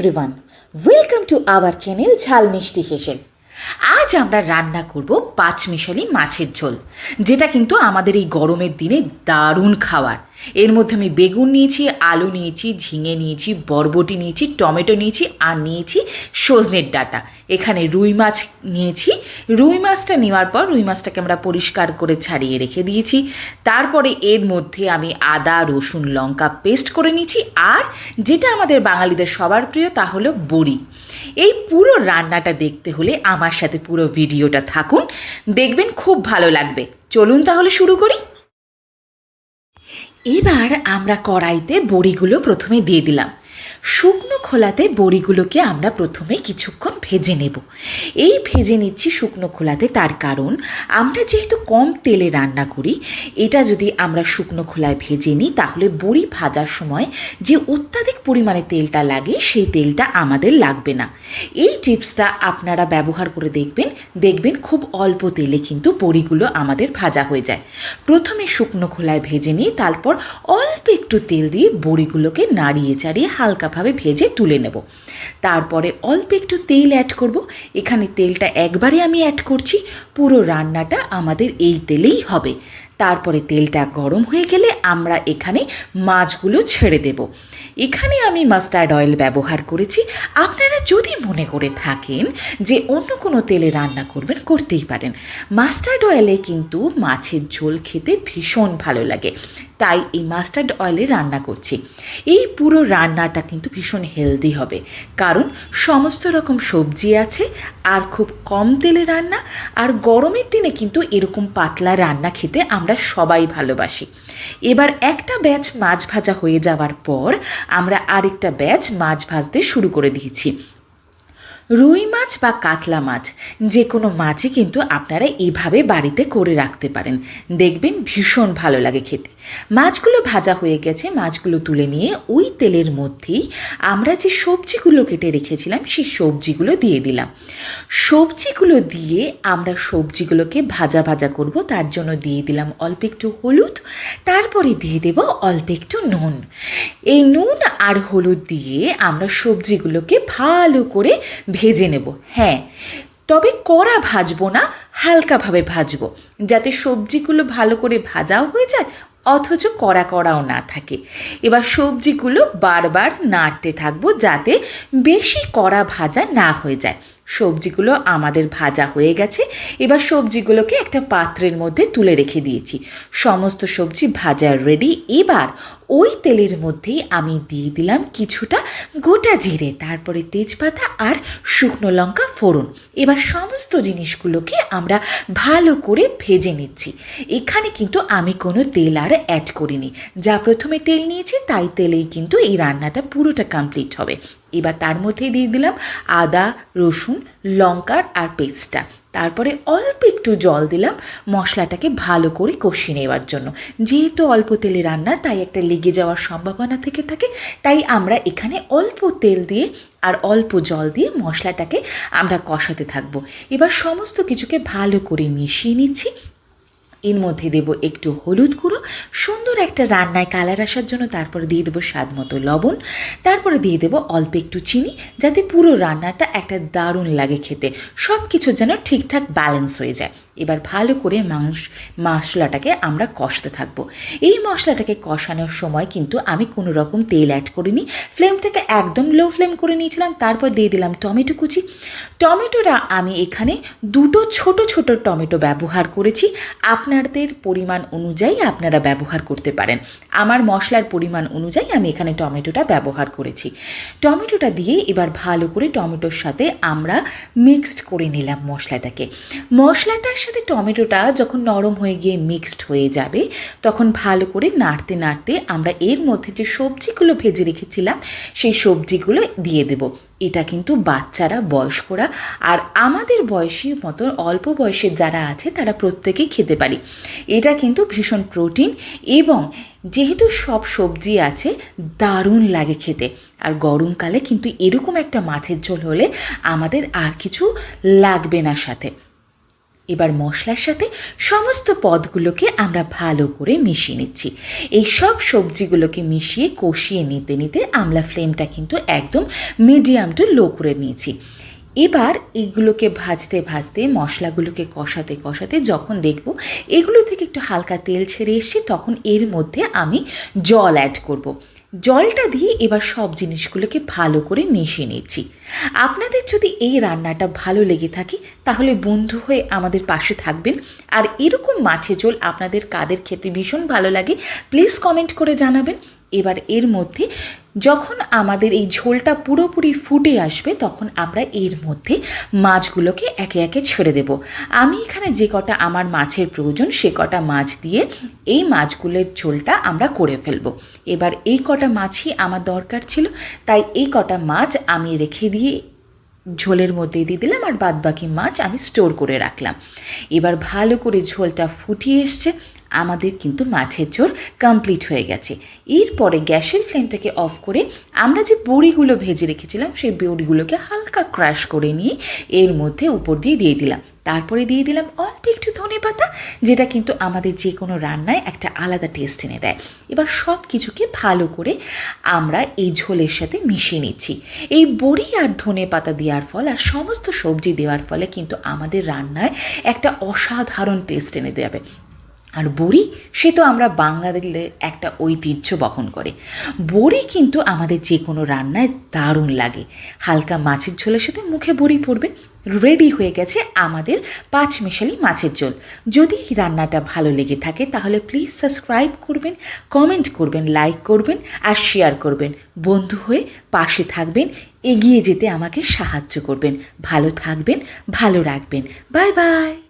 Everyone welcome to our channel Jhal Mishti হেসেল আজ আমরা রান্না করব পাঁচমিশালি মাছের ঝোল, যেটা কিন্তু আমাদের এই গরমের দিনে দারুণ খাবার। এর মধ্যে আমি বেগুন নিয়েছি, আলু নিয়েছি, ঝিঙে নিয়েছি, বরবটি নিয়েছি, টমেটো নিয়েছি আর নিয়েছি সজনের ডাটা। এখানে রুই মাছ নিয়েছি। রুই মাছটা নেওয়ার পর রুই মাছটাকে আমরা পরিষ্কার করে ছাড়িয়ে রেখে দিয়েছি। তারপরে এর মধ্যে আমি আদা, রসুন, লঙ্কা পেস্ট করে নিয়েছি আর যেটা আমাদের বাঙালিদের সবার প্রিয় তা হলো বড়ি। এই পুরো রান্নাটা দেখতে হলে আমার সাথে পুরো ভিডিওটা থাকুন। দেখবেন খুব ভালো লাগবে। চলুন তাহলে শুরু করি। এবার আমরা কড়াইতে বড়িগুলো প্রথমে দিয়ে দিলাম। শুকনো খোলাতে বড়িগুলোকে আমরা প্রথমে কিছুক্ষণ ভেজে নেব। এই ভেজে নিচ্ছি শুকনো খোলাতে তার কারণ, আমরা যেহেতু কম তেলে রান্না করি, এটা যদি আমরা শুকনো খোলায় ভেজে নিই, তাহলে বড়ি ভাজার সময় যে অত্যাধিক পরিমাণে তেলটা লাগে, সেই তেলটা আমাদের লাগবে না। এই টিপসটা আপনারা ব্যবহার করে দেখবেন দেখবেন খুব অল্প তেলে কিন্তু বড়িগুলো আমাদের ভাজা হয়ে যায়। প্রথমে শুকনো খোলায় ভেজে নিই তারপর অল্প একটু তেল দিয়ে বড়িগুলোকে নাড়িয়ে চাড়িয়ে হালকাভাবে ভেজে তুলে নেব। তারপরে অল্প একটু তেল অ্যাড করব। এখানে তেলটা একবারে আমি অ্যাড করছি। পুরো রান্নাটা আমাদের এই তেলেই হবে। তারপরে তেলটা গরম হয়ে গেলে আমরা এখানে মাছগুলো ছেড়ে দেব। এখানে আমি মাস্টার্ড অয়েল ব্যবহার করেছি। আপনারা যদি মনে করে থাকেন যে অন্য কোনো তেলে রান্না করবেন, করতেই পারেন। মাস্টার্ড অয়েলে কিন্তু মাছের ঝোল খেতে ভীষণ ভালো লাগে। তাই এই মাস্টার্ড অয়েলে রান্না করছি। এই পুরো রান্নাটা কিন্তু ভীষণ হেলদি হবে। কারণ সমস্ত রকম সবজি আছে, আর খুব কম তেলে রান্না, আর গরমের দিনে কিন্তু এরকম পাতলা রান্না খেতে আমরা সবাই ভালোবাসি। এবার একটা ব্যাচ মাছ ভাজা হয়ে যাওয়ার পর আমরা আরেকটা ব্যাচ মাছ ভাজতে শুরু করে দিয়েছি। রুই মাছ বা কাতলা মাছ, যে কোনো মাছই কিন্তু আপনারা এভাবে বাড়িতে করে রাখতে পারেন। দেখবেন ভীষণ ভালো লাগে খেতে। মাছগুলো ভাজা হয়ে গেছে, মাছগুলো তুলে নিয়ে ওই তেলের মধ্যেই আমরা যে সবজিগুলো কেটে রেখেছিলাম, সেই সবজিগুলো দিয়ে দিলাম। সবজিগুলো দিয়ে আমরা সবজিগুলোকে ভাজা ভাজা করব, তার জন্য দিয়ে দিলাম অল্প একটু হলুদ, তারপরে দিয়ে দেব অল্প একটু নুন। এই নুন আর হলুদ দিয়ে আমরা সবজিগুলোকে ভালো করে ভেজে নেব হ্যাঁ। তবে কড়া ভাজবো না, হালকাভাবে ভাজবো, যাতে সবজিগুলো ভালো করে ভাজাও হয়ে যায়, অথচ কড়া কড়াও না থাকে। এবার সবজিগুলো বারবার নাড়তে থাকব যাতে বেশি কড়া ভাজা না হয়ে যায়। সবজিগুলো আমাদের ভাজা হয়ে গেছে, এবার সবজিগুলোকে একটা পাত্রের মধ্যে তুলে রেখে দিয়েছি। সমস্ত সবজি ভাজা রেডি এবার ওই তেলের মধ্যেই আমি দিয়ে দিলাম কিছুটা গোটা জিরে, তারপরে তেজপাতা আর শুকনো লঙ্কা ফোড়ন। এবার সমস্ত জিনিসগুলোকে আমরা ভালো করে ভেজে নিচ্ছি। এখানে কিন্তু আমি কোনো তেল আর অ্যাড করিনি। যা প্রথমে তেল নিয়েছি, তাই তেলেই কিন্তু এই রান্নাটা পুরোটা কমপ্লিট হবে। এবার তার মধ্যে দিয়ে দিলাম আদা, রসুন, লঙ্কার আর পেস্টটা। তারপরে অল্প একটু জল দিলাম মশলাটাকে ভালো করে কষিয়ে নেওয়ার জন্য। যেহেতু অল্প তেলে রান্না, তাই একটা লেগে যাওয়ার সম্ভাবনা থেকে থাকে, তাই আমরা এখানে অল্প তেল দিয়ে আর অল্প জল দিয়ে মশলাটাকে আমরা কষাতে থাকব। এবার সমস্ত কিছুকে ভালো করে মিশিয়ে নিচ্ছি। এর মধ্যে দেব একটু হলুদ গুঁড়ো, সুন্দর একটা রান্নায় কালার আসার জন্য তারপরে দিয়ে দেবো স্বাদ মতো লবণ, তারপরে দিয়ে দেবো অল্প একটু চিনি, যাতে পুরো রান্নাটা একটা দারুণ লাগে খেতে সব কিছু যেন ঠিকঠাক ব্যালেন্স হয়ে যায়। এবার ভালো করে মাংস মশলাটাকে আমরা কষতে থাকব। এই মশলাটাকে কষানোর সময় কিন্তু আমি কোনো রকম তেল অ্যাড করিনি। ফ্লেমটাকে একদম লো ফ্লেম করে নিয়েছিলাম, তারপর দিয়ে দিলাম টমেটো কুচি। টমেটোটা আমি এখানে দুটো ছোট ছোট টমেটো ব্যবহার করেছি। আপনাদের পরিমাণ অনুযায়ী আপনারা ব্যবহার করতে পারেন। আমার মশলার পরিমাণ অনুযায়ী আমি এখানে টমেটোটা ব্যবহার করেছি। টমেটোটা দিয়ে এবার ভালো করে টমেটোর সাথে আমরা মিক্সড করে নিলাম মশলাটাকে। মশলাটার সাথে টমেটোটা যখন নরম হয়ে গিয়ে মিক্সড হয়ে যাবে, তখন ভালো করে নাড়তে নাড়তে আমরা এর মধ্যে যে সবজিগুলো ভেজে রেখেছিলাম, সেই সবজিগুলো দিয়ে দেব। এটা কিন্তু বাচ্চারা, বয়স্করা আর আমাদের বয়সী মতো অল্প বয়সের যারা আছে, তারা প্রত্যেকেই খেতে পারি। এটা কিন্তু ভীষণ প্রোটিন এবং যেহেতু সব সবজি আছে, দারুণ লাগে খেতে। আর গরমকালে কিন্তু এরকম একটা মাছের ঝোল হলে আমাদের আর কিছু লাগবে না সাথে। এবার মশলার সাথে সমস্ত পদগুলোকে আমরা ভালো করে মিশিয়ে নিচ্ছি এই সব সবজিগুলোকে মিশিয়ে কষিয়ে নিতে নিতে আমরা ফ্লেমটা কিন্তু একদম মিডিয়াম টু লো করে নিয়েছি এবার এগুলোকে ভাজতে ভাজতে, মশলাগুলোকে কষাতে কষাতে যখন দেখব এগুলো থেকে একটু হালকা তেল ছেড়ে এসছে, তখন এর মধ্যে আমি জল অ্যাড করব। জলটা দিয়ে এবার সব জিনিসগুলোকে ভালো করে মিশিয়ে নিচ্ছি। আপনাদের যদি এই রান্নাটা ভালো লেগে থাকে, তাহলে বন্ধু হয়ে আমাদের পাশে থাকবেন। আর এরকম মাছের ঝোল আপনাদের কাদের খেতে ভীষণ ভালো লাগে প্লিজ কমেন্ট করে জানাবেন। এবার এর মধ্যে যখন আমাদের এই ঝোলটা পুরোপুরি ফুটে আসবে, তখন আমরা এর মধ্যে মাছগুলোকে একে একে ছেড়ে দেব। আমি এখানে যে কটা আমার মাছের প্রয়োজন, সে কটা মাছ দিয়ে এই মাছগুলোর ঝোলটা আমরা করে ফেলব। এবার এই কটা মাছই আমার দরকার ছিল, তাই এই কটা মাছ আমি রেখে দিয়ে ঝোলের মধ্যে দিয়ে দিলাম আর বাদবাকি মাছ আমি স্টোর করে রাখলাম। এবার ভালো করে ঝোলটা ফুটিয়ে এসছে আমাদের কিন্তু মাছের ঝোল কমপ্লিট হয়ে গেছে। এরপরে গ্যাসের ফ্লেমটাকে অফ করে আমরা যে বড়িগুলো ভেজে রেখেছিলাম, সেই বড়িগুলোকে হালকা ক্রাশ করে নিয়ে এর মধ্যে উপর দিয়ে দিয়ে দিলাম। তারপরে দিয়ে দিলাম অল্প একটু ধনে পাতা, যেটা কিন্তু আমাদের যে কোনো রান্নায় একটা আলাদা টেস্ট এনে দেয়। এবার সব কিছুকে ভালো করে আমরা এই ঝোলের সাথে মিশিয়ে নিচ্ছি। এই বড়ি আর ধনে পাতা দেওয়ার ফল আর সমস্ত সবজি দেওয়ার ফলে কিন্তু আমাদের রান্নায় একটা অসাধারণ টেস্ট এনে দেবে। আর বড়ি, সে তো আমরা বাঙালিদের একটা ঐতিহ্য বহন করে। বড়ি কিন্তু আমাদের যে কোনো রান্নায় দারুণ লাগে। হালকা মাছের ঝোলের সাথে মুখে বড়ি পড়বে। রেডি হয়ে গেছে আমাদের পাঁচ মিশালি মাছের ঝোল। যদি রান্নাটা ভালো লেগে থাকে তাহলে প্লিজ সাবস্ক্রাইব করবেন, কমেন্ট করবেন, লাইক করবেন আর শেয়ার করবেন। বন্ধু হয়ে পাশে থাকবেন, এগিয়ে যেতে আমাকে সাহায্য করবেন। ভালো থাকবেন, ভালো রাখবেন। Bye bye!